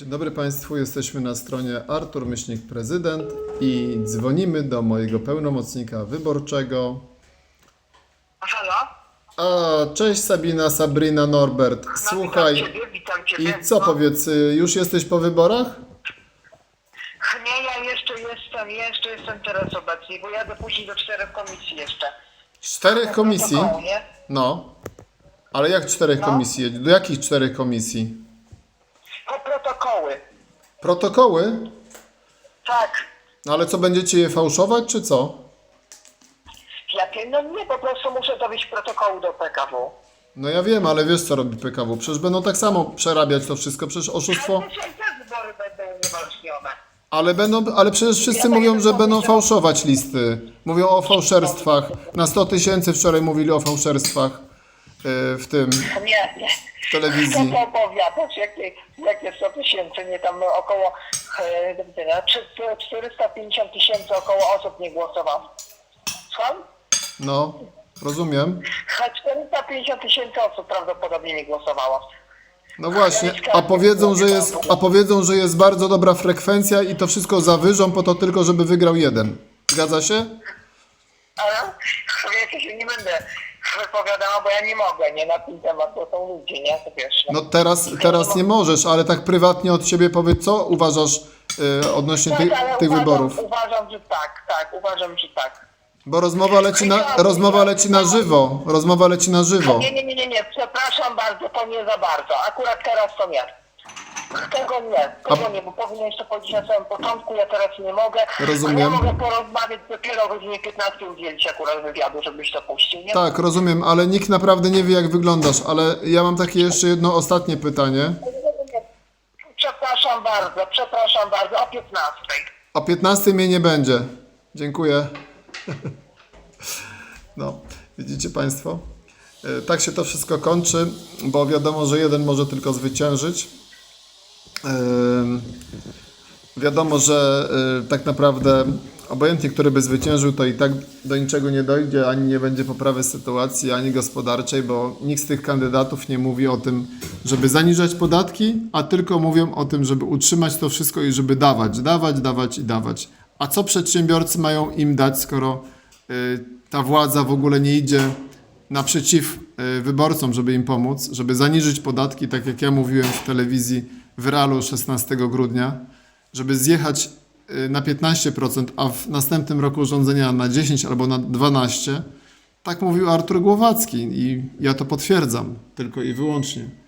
Dzień dobry Państwu, jesteśmy na stronie Artur Myślnik Prezydent i dzwonimy do mojego pełnomocnika wyborczego. Halo? A, cześć Sabina, Sabrina, Norbert. No, Słuchaj, Witam ciebie, witam ciebie. i co no. powiedz, y, już jesteś po wyborach? Nie, ja jeszcze jestem, jeszcze jestem teraz obecnie, bo jadę później do czterech komisji jeszcze. Czterech komisji? Protokołu, nie? No. Ale jak czterech No. komisji? Do jakich czterech komisji? Protokoły. Tak. No ale co, będziecie je fałszować, czy co? Jakie? No nie, po prostu muszę dowieść protokołu do PKW. No ja wiem, ale wiesz co robi PKW? Przecież będą tak samo przerabiać to wszystko, przecież oszustwo... Ale dzisiaj te wybory będą unieważnione. Ale będą, ale przecież wszyscy mówią, że będą fałszować listy. Mówią o fałszerstwach. Na 100 tysięcy wczoraj mówili o fałszerstwach w tym, Nie, nie. w telewizji. Co to opowiadasz? Jakie, jakie 100 tysięcy? Nie, tam około e, do widzenia, trzy- 450 tysięcy około osób nie głosowało. Słucham? No, rozumiem. 450 tysięcy osób prawdopodobnie nie głosowało. No właśnie, a powiedzą, że jest, a powiedzą, że jest bardzo dobra frekwencja i to wszystko zawyżą po to tylko, żeby wygrał jeden. Zgadza się? Ale ja się nie będę wypowiadała, bo ja nie mogę, nie na ten temat, to są ludzie, nie? To wiesz. No teraz, teraz nie możesz, ale tak prywatnie od siebie powiedz, co uważasz yy, odnośnie tych, tak, ale tych uważam, wyborów? Uważam, że tak, tak, uważam, że tak. Bo rozmowa leci na, rozmowa leci na żywo. Rozmowa leci na żywo. Nie, nie, nie, nie, nie, przepraszam bardzo, to nie za bardzo. Akurat teraz to nie. Tego nie, tego nie, bo powinieneś to powiedzieć na samym początku, ja teraz nie mogę. Rozumiem. A ja mogę porozmawiać dopiero o godzinie 15 udzielić akurat wywiadu, żebyś to puścił, nie? Tak, rozumiem, ale nikt naprawdę nie wie, jak wyglądasz. Ale ja mam takie jeszcze jedno ostatnie pytanie. Przepraszam bardzo, przepraszam bardzo, o 15. O 15 mnie nie będzie. Dziękuję. No, widzicie Państwo? E, Tak się to wszystko kończy, bo wiadomo, że jeden może tylko zwyciężyć. Wiadomo, że e, tak naprawdę obojętnie, który by zwyciężył, to i tak do niczego nie dojdzie, ani nie będzie poprawy sytuacji, ani gospodarczej, bo nikt z tych kandydatów nie mówi o tym, żeby zaniżać podatki, a tylko mówią o tym, żeby utrzymać to wszystko i żeby dawać, dawać, dawać i dawać. A co przedsiębiorcy mają im dać, skoro y, ta władza w ogóle nie idzie naprzeciw y, wyborcom, żeby im pomóc, żeby zaniżyć podatki, tak jak ja mówiłem w telewizji w Realu 16 grudnia, żeby zjechać y, na 15%, a w następnym roku rządzenia na 10 albo na 12. Tak mówił Artur Głowacki i ja to potwierdzam tylko i wyłącznie.